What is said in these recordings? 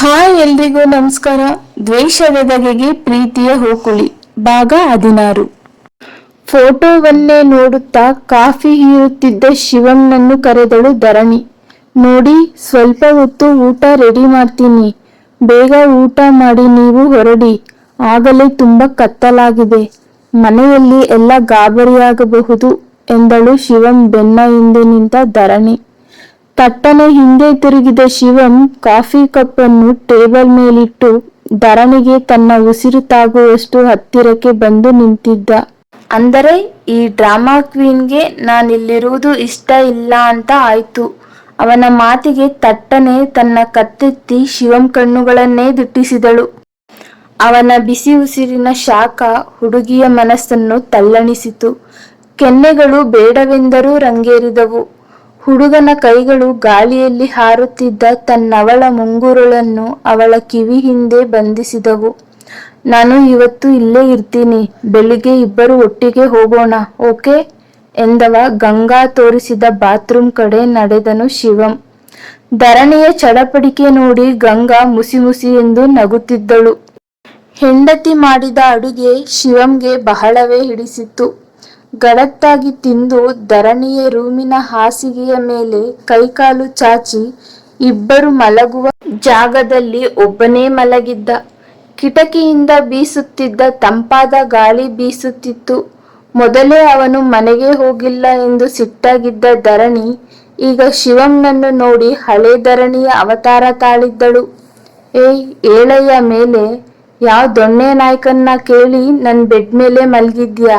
Hi ಎಲ್ರಿಗೂ ನಮಸ್ಕಾರ. ದ್ವೇಷದ ಬಗೆಗೆ ಪ್ರೀತಿಯ ಹೋಕುಳಿ. ಭಾಗ ಹದಿನಾರು. ಫೋಟೋವನ್ನೇ ನೋಡುತ್ತಾ ಕಾಫಿ ಹೀರುತ್ತಿದ್ದ ಶಿವಂನನ್ನು ಕರೆದಳು ಧರಣಿ. ನೋಡಿ, ಸ್ವಲ್ಪ ಹೊತ್ತು ಊಟ ರೆಡಿ ಮಾಡ್ತೀನಿ. ಬೇಗ ಊಟ ಮಾಡಿ ನೀವು ಹೊರಡಿ. ಆಗಲೇ ತುಂಬ ಕತ್ತಲಾಗಿದೆ. ಮನೆಯಲ್ಲಿ ಎಲ್ಲ ಗಾಬರಿಯಾಗಬಹುದು ಎಂದಳು ಶಿವಂ ಬೆನ್ನ ಹಿಂದೆ ನಿಂತ ಧರಣಿ. ತಟ್ಟನೆ ಹಿಂದೆ ತಿರುಗಿದ ಶಿವಂ ಕಾಫಿ ಕಪ್ಪನ್ನು ಟೇಬಲ್ ಮೇಲಿಟ್ಟು ಧರಣಿಗೆ ತನ್ನ ಉಸಿರು ತಾಗುವಷ್ಟು ಹತ್ತಿರಕ್ಕೆ ಬಂದು ನಿಂತಿದ್ದ. ಅಂದರೆ ಈ ಡ್ರಾಮಾ ಕ್ವೀನ್ಗೆ ನಾನಿಲ್ಲಿರುವುದು ಇಷ್ಟ ಇಲ್ಲ ಅಂತ ಆಯ್ತು. ಅವನ ಮಾತಿಗೆ ತಟ್ಟನೆ ತನ್ನ ಕತ್ತೆತ್ತಿ ಶಿವಂ ಕಣ್ಣುಗಳನ್ನೇ ದಿಟ್ಟಿಸಿದಳು. ಅವನ ಬಿಸಿ ಉಸಿರಿನ ಶಾಖ ಹುಡುಗಿಯ ಮನಸ್ಸನ್ನು ತಲ್ಲಣಿಸಿತು. ಕೆನ್ನೆಗಳು ಬೇಡವೆಂದರೂ ರಂಗೇರಿದವು. ಹುಡುಗನ ಕೈಗಳು ಗಾಳಿಯಲ್ಲಿ ಹಾರುತ್ತಿದ್ದ ತನ್ನವಳ ಮುಂಗುರುಳನ್ನು ಅವಳ ಕಿವಿ ಹಿಂದೆ ಬಂಧಿಸಿದವು. ನಾನು ಇವತ್ತು ಇಲ್ಲೇ ಇರ್ತೀನಿ, ಬೆಳಿಗ್ಗೆ ಇಬ್ಬರು ಒಟ್ಟಿಗೆ ಹೋಗೋಣ, ಓಕೆ? ಎಂದವ ಗಂಗಾ ತೋರಿಸಿದ ಬಾತ್ರೂಮ್ ಕಡೆ ನಡೆದನು ಶಿವಂ. ಧರಣಿಯ ಚಡಪಡಿಕೆ ನೋಡಿ ಗಂಗಾ ಮುಸಿ ಮುಸಿ ಎಂದು ನಗುತ್ತಿದ್ದಳು. ಹೆಂಡತಿ ಮಾಡಿದ ಅಡುಗೆ ಶಿವಂಗೆ ಬಹಳವೇ ಹಿಡಿಸಿತ್ತು. ಗಡತ್ತಾಗಿ ತಿಂದು ಧರಣಿಯ ರೂಮಿನ ಹಾಸಿಗೆಯ ಮೇಲೆ ಕೈಕಾಲು ಚಾಚಿ ಇಬ್ಬರು ಮಲಗುವ ಜಾಗದಲ್ಲಿ ಒಬ್ಬನೇ ಮಲಗಿದ್ದ. ಕಿಟಕಿಯಿಂದ ಬೀಸುತ್ತಿದ್ದ ತಂಪಾದ ಗಾಳಿ ಬೀಸುತ್ತಿತ್ತು. ಮೊದಲೇ ಅವನು ಮನೆಗೆ ಹೋಗಿಲ್ಲ ಎಂದು ಸಿಟ್ಟಾಗಿದ್ದ ಧರಣಿ ಈಗ ಶಿವಂನನ್ನು ನೋಡಿ ಹಳೆ ಧರಣಿಯ ಅವತಾರ ತಾಳಿದ್ದಳು. ಏಯ್, ಏಳಯ್ಯ ಮೇಲೆ ಯಾವ ದೊಣ್ಣೆ ನಾಯ್ಕನ್ನ ಕೇಳಿ ನನ್ನ ಬೆಡ್ ಮೇಲೆ ಮಲ್ಗಿದ್ಯಾ?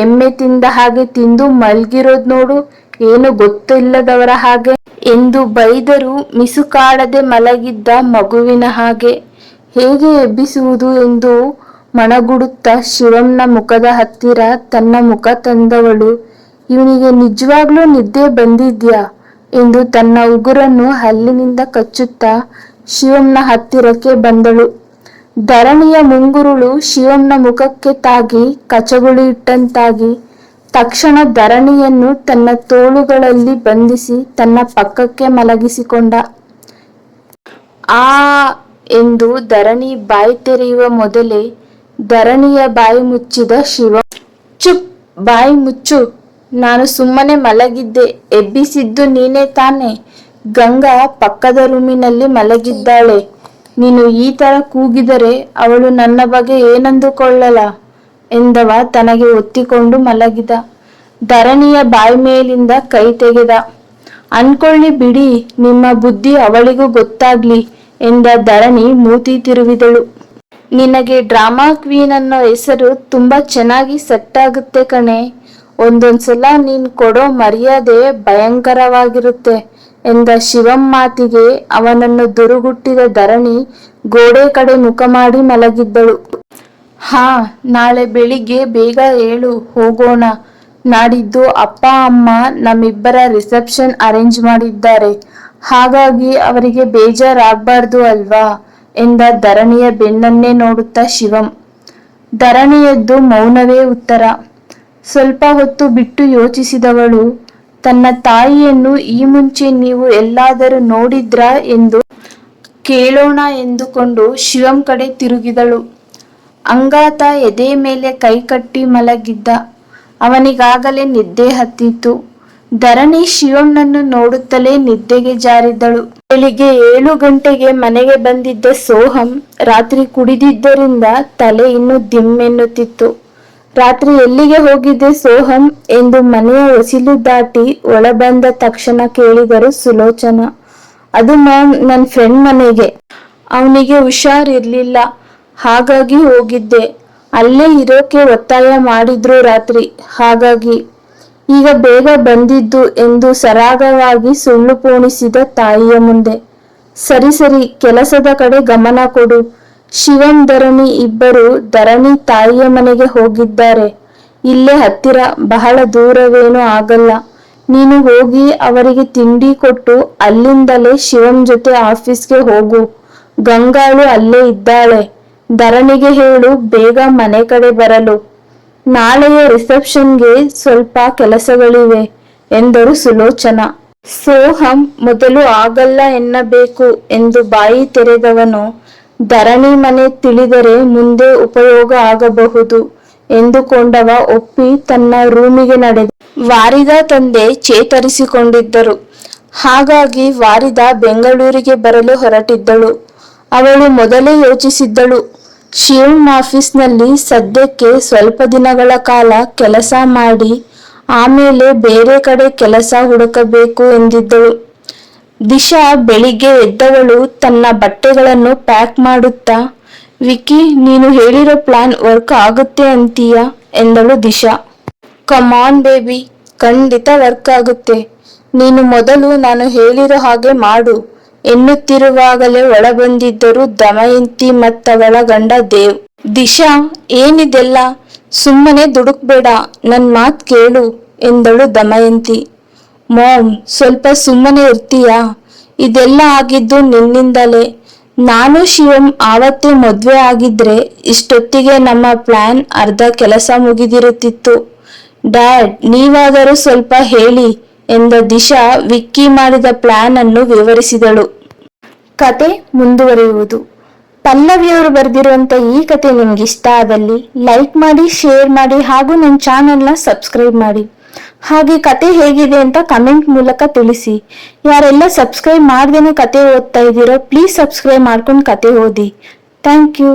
ಎಮ್ಮೆ ತಿಂದ ಹಾಗೆ ತಿಂದು ಮಲ್ಗಿರೋದ್ ನೋಡು, ಏನು ಗೊತ್ತಿಲ್ಲದವರ ಹಾಗೆ. ಎಂದು ಬೈದರು ಮಿಸುಕಾಡದೆ ಮಲಗಿದ್ದ ಮಗುವಿನ ಹಾಗೆ. ಹೇಗೆ ಎಬ್ಬಿಸುವುದು ಎಂದು ಮಣಗುಡುತ್ತ ಶಿವಂನ ಮುಖದ ಹತ್ತಿರ ತನ್ನ ಮುಖ ತಂದವಳು. ಇವನಿಗೆ ನಿಜವಾಗ್ಲೂ ನಿದ್ದೆ ಬಂದಿದ್ಯಾ? ಎಂದು ತನ್ನ ಉಗುರನ್ನು ಹಲ್ಲಿನಿಂದ ಕಚ್ಚುತ್ತಾ ಶಿವಂನ ಹತ್ತಿರಕ್ಕೆ ಬಂದಳು. ಧರಣಿಯ ಮುಂಗುರುಳು ಶಿವಂನ ಮುಖಕ್ಕೆ ತಾಗಿ ಕಚಗುಳಿ ಇಟ್ಟಂತಾಗಿ, ತಕ್ಷಣ ಧರಣಿಯನ್ನು ತನ್ನ ತೋಳುಗಳಲ್ಲಿ ಬಂಧಿಸಿ ತನ್ನ ಪಕ್ಕಕ್ಕೆ ಮಲಗಿಸಿಕೊಂಡ. ಆ ಎಂದು ಧರಣಿ ಬಾಯಿ ತೆರೆಯುವ ಮೊದಲೇ ಧರಣಿಯ ಬಾಯಿ ಮುಚ್ಚಿದ ಶಿವ. ಚುಪ್, ಬಾಯಿ ಮುಚ್ಚು, ನಾನು ಸುಮ್ಮನೆ ಮಲಗಿದ್ದೆ, ಎಬ್ಬಿಸಿದ್ದು ನೀನೇ ತಾನೆ. ಗಂಗಾ ಪಕ್ಕದ ರೂಮಿನಲ್ಲಿ ಮಲಗಿದ್ದಾಳೆ. ನೀನು ಈ ತರ ಕೂಗಿದರೆ ಅವಳು ನನ್ನ ಬಗ್ಗೆ ಏನಂದುಕೊಳ್ಳಲ? ಎಂದವ ತನಗೆ ಒತ್ತಿಕೊಂಡು ಮಲಗಿದ. ಧರಣಿಯ ಬಾಯಿ ಮೇಲಿಂದ ಕೈ ತೆಗೆದ. ಅನ್ಕೊಳ್ಳಿ ಬಿಡಿ, ನಿಮ್ಮ ಬುದ್ಧಿ ಅವಳಿಗೂ ಗೊತ್ತಾಗ್ಲಿ ಎಂದ ಧರಣಿ ಮೂತಿ ತಿರುವಿದಳು. ನಿನಗೆ ಡ್ರಾಮಾ ಕ್ವೀನ್ ಅನ್ನೋ ಹೆಸರು ತುಂಬಾ ಚೆನ್ನಾಗಿ ಸೆಟ್ ಆಗುತ್ತೆ ಕಣೆ. ಒಂದೊಂದ್ಸಲ ನೀನ್ ಕೊಡೋ ಮರ್ಯಾದೆ ಭಯಂಕರವಾಗಿರುತ್ತೆ. ಎಂದ ಶಿವಂ ಮಾತಿಗೆ ಅವನನ್ನು ದುರುಗುಟ್ಟಿದ ಧರಣಿ ಗೋಡೆ ಕಡೆ ಮುಖ ಮಾಡಿ ಮಲಗಿದ್ದಳು. ಹಾ, ನಾಳೆ ಬೆಳಿಗ್ಗೆ ಬೇಗ ಏಳು, ಹೋಗೋಣ. ನಾಡಿದ್ದು ಅಪ್ಪ, ಅಮ್ಮ ನಮ್ಮಿಬ್ಬರ ರಿಸೆಪ್ಷನ್ ಅರೇಂಜ್ ಮಾಡಿದ್ದಾರೆ. ಹಾಗಾಗಿ ಅವರಿಗೆ ಬೇಜಾರಾಗಬಾರ್ದು ಅಲ್ವಾ? ಎಂದ ಧರಣಿಯ ಬೆನ್ನನ್ನೇ ನೋಡುತ್ತಾ ಶಿವಂ. ಧರಣಿಯದ್ದು ಮೌನವೇ ಉತ್ತರ. ಸ್ವಲ್ಪ ಹೊತ್ತು ಬಿಟ್ಟು ಯೋಚಿಸಿದವಳು ತನ್ನ ತಾಯಿಯನ್ನು ಈ ಮುಂಚೆ ನೀವು ಎಲ್ಲಾದರೂ ನೋಡಿದ್ರಾ ಎಂದು ಕೇಳೋಣ ಎಂದುಕೊಂಡು ಶಿವಂ ಕಡೆ ತಿರುಗಿದಳು. ಅಂಗಾತ ಎದೆ ಮೇಲೆ ಕೈ ಕಟ್ಟಿ ಮಲಗಿದ್ದ. ಅವನಿಗಾಗಲೇ ನಿದ್ದೆ ಹತ್ತಿತ್ತು. ಧರಣಿ ಶಿವಂನನ್ನು ನೋಡುತ್ತಲೇ ನಿದ್ದೆಗೆ ಜಾರಿದ್ದಳು ಬೆಳಿಗ್ಗೆ ಏಳು ಗಂಟೆಗೆ ಮನೆಗೆ ಬಂದಿದ್ದ ಸೋಹಂ ರಾತ್ರಿ ಕುಡಿದಿದ್ದರಿಂದ ತಲೆ ಇನ್ನೂ ದಿಮ್ಮೆನ್ನುತ್ತಿತ್ತು. ರಾತ್ರಿ ಎಲ್ಲಿಗೆ ಹೋಗಿದ್ದೆ ಸೋಹಂ ಎಂದು ಮನೆಯ ಒಸಿಲು ದಾಟಿ ಒಳ ಬಂದ ತಕ್ಷಣ ಕೇಳಿದರು ಸುಲೋಚನ. ಅದು ಮ್ಯಾಮ್ ನನ್ನ ಫ್ರೆಂಡ್ ಮನೆಗೆ. ಅವನಿಗೆ ಹುಷಾರಿರ್ಲಿಲ್ಲ. ಹಾಗಾಗಿ ಹೋಗಿದ್ದೆ. ಅಲ್ಲೇ ಇರೋಕೆ ಒತ್ತಾಯ ಮಾಡಿದ್ರು ರಾತ್ರಿ. ಹಾಗಾಗಿ ಈಗ ಬೇಗ ಬಂದಿದ್ದು ಎಂದು ಸರಾಗವಾಗಿ ಸುಳ್ಳು ಪೋಣಿಸಿದ ತಾಯಿಯ ಮುಂದೆ. ಸರಿ ಸರಿ, ಕೆಲಸದ ಕಡೆ ಗಮನ ಕೊಡು. ಶಿವಂ ಧರಣಿ ಇಬ್ಬರು ಧರಣಿ ತಾಯಿಯ ಮನೆಗೆ ಹೋಗಿದ್ದಾರೆ. ಇಲ್ಲೇ ಹತ್ತಿರ, ಬಹಳ ದೂರವೇನೂ ಆಗಲ್ಲ. ನೀನು ಹೋಗಿ ಅವರಿಗೆ ತಿಂಡಿ ಕೊಟ್ಟು ಅಲ್ಲಿಂದಲೇ ಶಿವಂ ಜೊತೆ ಆಫೀಸ್ಗೆ ಹೋಗು. ಗಂಗಾಳು ಅಲ್ಲೇ ಇದ್ದಾಳೆ. ಧರಣಿಗೆ ಹೇಳು, ಬೇಗ ಮನೆ ಕಡೆ ಬರಲು. ನಾಳೆಯ ರಿಸೆಪ್ಷನ್ಗೆ ಸ್ವಲ್ಪ ಕೆಲಸಗಳಿವೆ ಎಂದರು ಸುಲೋಚನಾ. ಸೋಹಂ, ಮೊದಲು ಆಗಲ್ಲ ಎನ್ನಬೇಕು ಎಂದು ಬಾಯಿ ತೆರೆದವನು ಧರಣಿ ಮನೆ ತಿಳಿದರೆ ಮುಂದೆ ಉಪಯೋಗ ಆಗಬಹುದು ಎಂದುಕೊಂಡವ ಒಪ್ಪಿ ತನ್ನ ರೂಮಿಗೆ ನಡೆದ ವಾರಿದ ತಂದೆ ಚೇತರಿಸಿಕೊಂಡಿದ್ದರು. ಹಾಗಾಗಿ ವಾರಿದ ಬೆಂಗಳೂರಿಗೆ ಬರಲು ಹೊರಟಿದ್ದಳು. ಅವಳು ಮೊದಲೇ ಯೋಚಿಸಿದ್ದಳು. ಶಿವಮ್ ಆಫೀಸ್ನಲ್ಲಿ ಸದ್ಯಕ್ಕೆ ಸ್ವಲ್ಪ ದಿನಗಳ ಕಾಲ ಕೆಲಸ ಮಾಡಿ, ಆಮೇಲೆ ಬೇರೆ ಕಡೆ ಕೆಲಸ ಹುಡುಕಬೇಕು ಎಂದಿದ್ದಳು. ದಿಶಾ ಬೆಳಿಗ್ಗೆ ಎದ್ದವಳು, ತನ್ನ ಬಟ್ಟೆಗಳನ್ನು ಪ್ಯಾಕ್ ಮಾಡುತ್ತಾ, ವಿಕಿ, ನೀನು ಹೇಳಿರೋ ಪ್ಲಾನ್ ವರ್ಕ್ ಆಗುತ್ತೆ ಅಂತೀಯಾ? ಎಂದಳು ದಿಶಾ. ಕಮಾನ್ ಬೇಬಿ, ಖಂಡಿತ ವರ್ಕ್ ಆಗುತ್ತೆ. ನೀನು ಮೊದಲು ನಾನು ಹೇಳಿರೋ ಹಾಗೆ ಮಾಡು. ಎನ್ನುತ್ತಿರುವಾಗಲೇ ಒಳಬಂದಿದ್ದರು ದಮಯಂತಿ ಮತ್ತವಳ ಗಂಡ ದೇವ್. ದಿಶಾ, ಏನಿದೆಲ್ಲ? ಸುಮ್ಮನೆ ದುಡುಕ್ಬೇಡ, ನನ್ ಮಾತ್ ಕೇಳು, ಎಂದಳು ದಮಯಂತಿ. ಮಾಮ್ ಸ್ವಲ್ಪ ಸುಮ್ಮನೆ ಇರ್ತೀಯಾ? ಇದೆಲ್ಲ ಆಗಿದ್ದು ನಿನ್ನಿಂದಲೇ. ನಾನು ಶಿವಂ ಆವತ್ತೇ ಮದುವೆ ಆಗಿದ್ರೆ ಇಷ್ಟೊತ್ತಿಗೆ ನಮ್ಮ ಪ್ಲಾನ್ ಅರ್ಧ ಕೆಲಸ ಮುಗಿದಿರುತ್ತಿತ್ತು. ಡ್ಯಾಡ್, ನೀವಾದರೂ ಸ್ವಲ್ಪ ಹೇಳಿ ಎಂದ ದಿಶಾ ವಿಕ್ಕಿ ಮಾಡಿದ ಪ್ಲಾನ್ ಅನ್ನು ವಿವರಿಸಿದಳು. ಕತೆ ಮುಂದುವರಿಯುವುದು. ಪಲ್ಲವಿಯವರು ಬರೆದಿರುವಂತ ಈ ಕತೆ ನಿಮ್ಗೆ ಇಷ್ಟ ಆದಲ್ಲಿ ಲೈಕ್ ಮಾಡಿ, ಶೇರ್ ಮಾಡಿ ಹಾಗೂ ನನ್ನ ಚಾನೆಲ್ನ ಸಬ್ಸ್ಕ್ರೈಬ್ ಮಾಡಿ. ಹಾಗೆ ಕತೆ ಹೇಗಿದೆ ಅಂತ ಕಮೆಂಟ್ ಮೂಲಕ ತಿಳಿಸಿ. ಯಾರೆಲ್ಲ ಸಬ್ಸ್ಕ್ರೈಬ್ ಮಾಡ್ದೇನೆ ಕತೆ ಓದ್ತಾ ಇದ್ದೀರೋ ಪ್ಲೀಸ್ ಸಬ್ಸ್ಕ್ರೈಬ್ ಮಾಡ್ಕೊಂಡು ಕತೆ ಓದಿ. Thank you